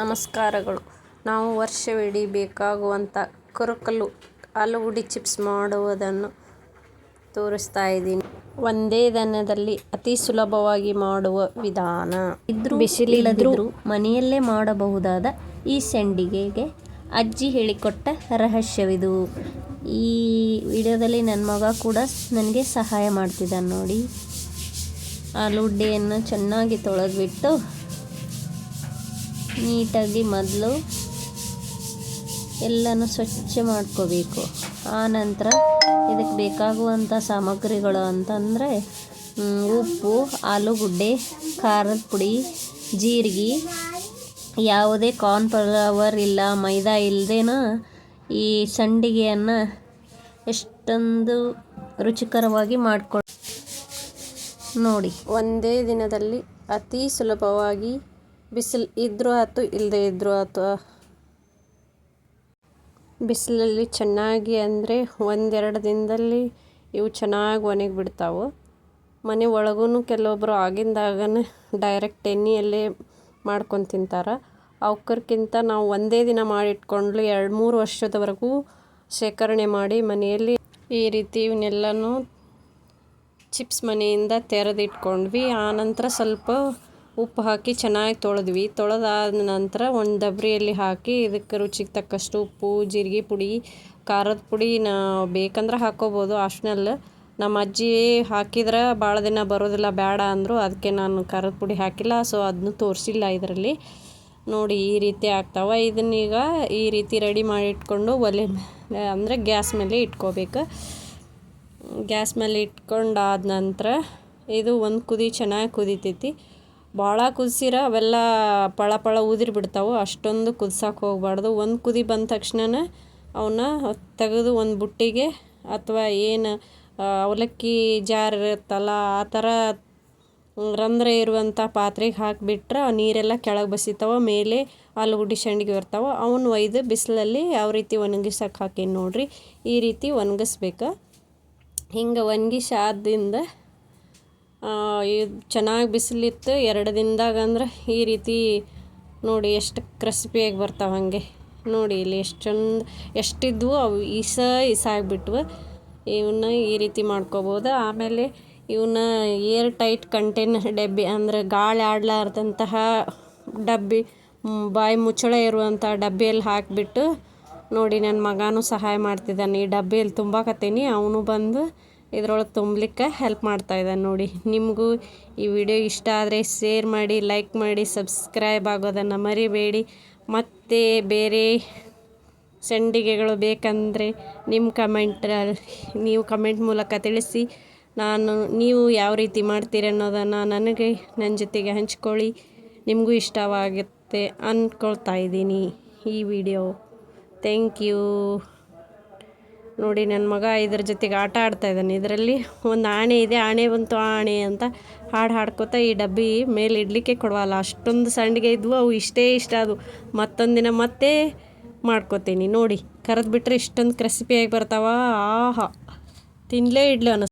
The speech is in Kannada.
ನಮಸ್ಕಾರಗಳು. ನಾವು ವರ್ಷವಿಡೀ ಬೇಕಾಗುವಂಥ ಕುರುಕಲು ಆಲೂಗಡ್ಡೆ ಚಿಪ್ಸ್ ಮಾಡುವುದನ್ನು ತೋರಿಸ್ತಾ ಇದ್ದೀನಿ. ಒಂದೇ ದಿನದಲ್ಲಿ ಅತಿ ಸುಲಭವಾಗಿ ಮಾಡುವ ವಿಧಾನ. ಇದ್ರೂ ಬಿಸಿಲಿಲ್ಲದಿದ್ರೂ ಮನೆಯಲ್ಲೇ ಮಾಡಬಹುದಾದ ಈ ಸಂಡಿಗೆಗೆ ಅಜ್ಜಿ ಹೇಳಿಕೊಟ್ಟ ರಹಸ್ಯವಿದು. ಈ ವಿಡಿಯೋದಲ್ಲಿ ನನ್ನ ಮಗ ಕೂಡ ನನಗೆ ಸಹಾಯ ಮಾಡ್ತಿದ್ದಾನೆ ನೋಡಿ. ಆಲೂಗಡ್ಡೆಯನ್ನು ಚೆನ್ನಾಗಿ ತೊಳೆದ್ಬಿಟ್ಟು ನೀಟಾಗಿ ಮೊದಲು ಎಲ್ಲನೂ ಸ್ವಚ್ಛ ಮಾಡ್ಕೋಬೇಕು. ಆನಂತರ ಇದಕ್ಕೆ ಬೇಕಾಗುವಂಥ ಸಾಮಗ್ರಿಗಳು ಅಂತಂದರೆ ಉಪ್ಪು, ಆಲೂಗಡ್ಡೆ, ಖಾರದ ಪುಡಿ, ಜೀರಿಗೆ, ಯಾವುದೇ ಕಾರ್ನ್ ಫ್ಲವರ್ ಇಲ್ಲ, ಮೈದಾ ಇಲ್ಲದೇನ ಈ ಸಂಡಿಗೆಯನ್ನು ಎಷ್ಟೊಂದು ರುಚಿಕರವಾಗಿ ಮಾಡ್ಕೊ ನೋಡಿ. ಒಂದೇ ದಿನದಲ್ಲಿ ಅತಿ ಸುಲಭವಾಗಿ ಬಿಸಿಲು ಇದ್ದರೂ ಆಯ್ತು ಇಲ್ಲದೆ ಇದ್ದರೂ ಆಯ್ತು. ಬಿಸಿಲಲ್ಲಿ ಚೆನ್ನಾಗಿ ಅಂದರೆ ಒಂದೆರಡು ದಿನದಲ್ಲಿ ಇವು ಚೆನ್ನಾಗಿ ಒಣಗಿ ಬಿಡ್ತಾವೆ. ಮನೆ ಒಳಗೂ ಕೆಲವೊಬ್ಬರು ಆಗಿಂದಾಗನೇ ಡೈರೆಕ್ಟ್ ಎಣ್ಣೆಯಲ್ಲೇ ಮಾಡ್ಕೊಂಡು ತಿಂತಾರೆ. ಅವಕ್ಕಿಂತ ನಾವು ಒಂದೇ ದಿನ ಮಾಡಿಟ್ಕೊಂಡು ಎರಡು ಮೂರು ವರ್ಷದವರೆಗೂ ಶೇಖರಣೆ ಮಾಡಿ ಮನೆಯಲ್ಲಿ ಈ ರೀತಿ ಇವನ್ನೆಲ್ಲನೂ ಚಿಪ್ಸ್ ಮನೆಯಿಂದ ತೆರೆದಿಟ್ಕೊಂಡ್ವಿ. ಆನಂತರ ಸ್ವಲ್ಪ ಉಪ್ಪು ಹಾಕಿ ಚೆನ್ನಾಗಿ ತೊಳೆದ್ವಿ. ತೊಳೆದಾದ ನಂತರ ಒಂದು ಡಬ್ರಿಯಲ್ಲಿ ಹಾಕಿ ಇದಕ್ಕೆ ರುಚಿಗೆ ತಕ್ಕಷ್ಟು ಉಪ್ಪು, ಜೀರಿಗೆ ಪುಡಿ, ಖಾರದ ಪುಡಿ ನಾ ಬೇಕಂದ್ರೆ ಹಾಕ್ಕೋಬೋದು ಆಪ್ಷನಲ್ ನಮ್ಮ ಅಜ್ಜಿ ಹಾಕಿದ್ರೆ ಭಾಳ ದಿನ ಬರೋದಿಲ್ಲ ಬೇಡ ಅಂದರು ಅದಕ್ಕೆ ನಾನು ಖಾರದ ಪುಡಿ ಹಾಕಿಲ್ಲ. ಸೊ ಅದನ್ನು ತೋರಿಸಿಲ್ಲ ಇದರಲ್ಲಿ. ನೋಡಿ ಈ ರೀತಿ ಆಗ್ತಾವೆ. ಇದನ್ನೀಗ ಈ ರೀತಿ ರೆಡಿ ಮಾಡಿ ಇಟ್ಕೊಂಡು ಒಲೆ ಅಂದರೆ ಗ್ಯಾಸ್ ಮೇಲೆ ಇಟ್ಕೋಬೇಕು. ಗ್ಯಾಸ್ ಮೇಲೆ ಇಟ್ಕೊಂಡಾದ ನಂತರ ಇದು ಒಂದು ಕುದಿ ಚೆನ್ನಾಗಿ ಕುದಿತೈತಿ. ಭಾಳ ಕುದಿಸಿರ ಅವೆಲ್ಲ ಪಳ ಪಳ ಉದಿರಿ ಬಿಡ್ತಾವೆ. ಅಷ್ಟೊಂದು ಕುದ್ಸಕ್ಕೆ ಹೋಗ್ಬಾರ್ದು. ಒಂದು ಕುದಿ ಬಂದ ತಕ್ಷಣನ ಅವನ್ನ ತೆಗೆದು ಒಂದು ಬುಟ್ಟಿಗೆ ಅಥವಾ ಏನು ಅವಲಕ್ಕಿ ಜಾರ್ ಇರುತ್ತಲ್ಲ, ಆ ಥರ ರಂಧ್ರ ಇರುವಂಥ ಪಾತ್ರೆಗೆ ಹಾಕಿಬಿಟ್ರೆ ನೀರೆಲ್ಲ ಕೆಳಗೆ ಬಸಿತಾವೆ. ಮೇಲೆ ಆಲೂಗಡ್ಡೆ ಸಂಡಿಗೆ ಬರ್ತಾವೆ ಅವನ್ನ ಒಯ್ದು ಬಿಸಿಲಲ್ಲಿ ಯಾವ ರೀತಿ ಒಣಗಿಸಕ್ಕೆ ಹಾಕೀನಿ ನೋಡಿರಿ. ಈ ರೀತಿ ಒಣಗಿಸ್ಬೇಕು. ಹಿಂಗೆ ಒಣಗಿಸಾದಿಂದ ಇದು ಚೆನ್ನಾಗಿ ಬಿಸಿಲಿತ್ತು, ಎರಡು ದಿನದಾಗ ಅಂದ್ರೆ ಈ ರೀತಿ ನೋಡಿ ಎಷ್ಟು ಕ್ರಿಸ್ಪಿಯಾಗಿ ಬರ್ತಾವೆ ಹಾಗೆ. ನೋಡಿ ಇಲ್ಲಿ ಎಷ್ಟು ಚಂದ, ಎಷ್ಟಿದ್ವು ಅವು ಈಸ ಆಗಿಬಿಟ್ವು. ಇವನ್ನ ಈ ರೀತಿ ಮಾಡ್ಕೋಬೋದು. ಆಮೇಲೆ ಇವನ್ನ ಏರ್ ಟೈಟ್ ಕಂಟೈನರ್ ಡಬ್ಬಿ ಅಂದರೆ ಗಾಳಿ ಆಡಲಾರ್ದಂತಹ ಡಬ್ಬಿ ಬಾಯಿ ಮುಚ್ಚಳ ಇರುವಂಥ ಡಬ್ಬಿಯಲ್ಲಿ ಹಾಕಿಬಿಟ್ಟು ನೋಡಿ ನನ್ನ ಮಗನೂ ಸಹಾಯ ಮಾಡ್ತಿದ್ದಾನೆ ಈ ಡಬ್ಬಿಯಲ್ಲಿ ತುಂಬಾಕತ್ತೀನಿ. ಅವನು ಬಂದು ಇದ್ರೊಳಗೆ ತುಂಬಲಿಕ್ಕೆ ಹೆಲ್ಪ್ ಮಾಡ್ತಾ ಇದೆ ನೋಡಿ. ನಿಮಗೂ ಈ ವಿಡಿಯೋ ಇಷ್ಟ ಆದರೆ ಶೇರ್ ಮಾಡಿ ಲೈಕ್ ಮಾಡಿ ಸಬ್ಸ್ಕ್ರೈಬ್ ಆಗೋದನ್ನು ಮರಿಬೇಡಿ. ಮತ್ತು ಬೇರೆ ಸಂಡಿಗೆಗಳು ಬೇಕಂದರೆ ನಿಮ್ಮ ಕಮೆಂಟ್ ನೀವು ಕಮೆಂಟ್ ಮೂಲಕ ತಿಳಿಸಿ. ನಾನು, ನೀವು ಯಾವ ರೀತಿ ಮಾಡ್ತೀರಿ ಅನ್ನೋದನ್ನು ನನಗೆ ನನ್ನ ಜೊತೆಗೆ ಹಂಚ್ಕೊಳ್ಳಿ. ನಿಮಗೂ ಇಷ್ಟವಾಗುತ್ತೆ ಅಂದ್ಕೊಳ್ತಾ ಇದ್ದೀನಿ ಈ ವಿಡಿಯೋ ಥ್ಯಾಂಕ್ ಯು ನೋಡಿ ನನ್ನ ಮಗ ಇದ್ರ ಜೊತೆಗೆ ಆಟ ಆಡ್ತಾ ಇದ್ದಾನೆ. ಇದರಲ್ಲಿ ಒಂದು ಆಣೆ ಇದೆ. ಆಣೆ ಬಂತು ಆಣೆ ಅಂತ ಹಾಡು ಹಾಡ್ಕೋತ ಈ ಡಬ್ಬಿ ಮೇಲೆ ಇಡಲಿಕ್ಕೆ ಕೊಡವಲ್ಲ. ಅಷ್ಟೊಂದು ಸಂಡಿಗೆ ಇದ್ವು. ಅವು ಇಷ್ಟೇ ಇಷ್ಟ. ಅದು ಮತ್ತೊಂದು ದಿನ ಮತ್ತೆ ಮಾಡ್ಕೋತೀನಿ. ನೋಡಿ, ಕರೆದು ಬಿಟ್ಟರೆ ಇಷ್ಟೊಂದು ಕ್ರೆಸಿಪಿಯಾಗಿ ಬರ್ತಾವ. ಆಹಾ ತಿನ್ನಲೇ ಇಡ್ಲಿ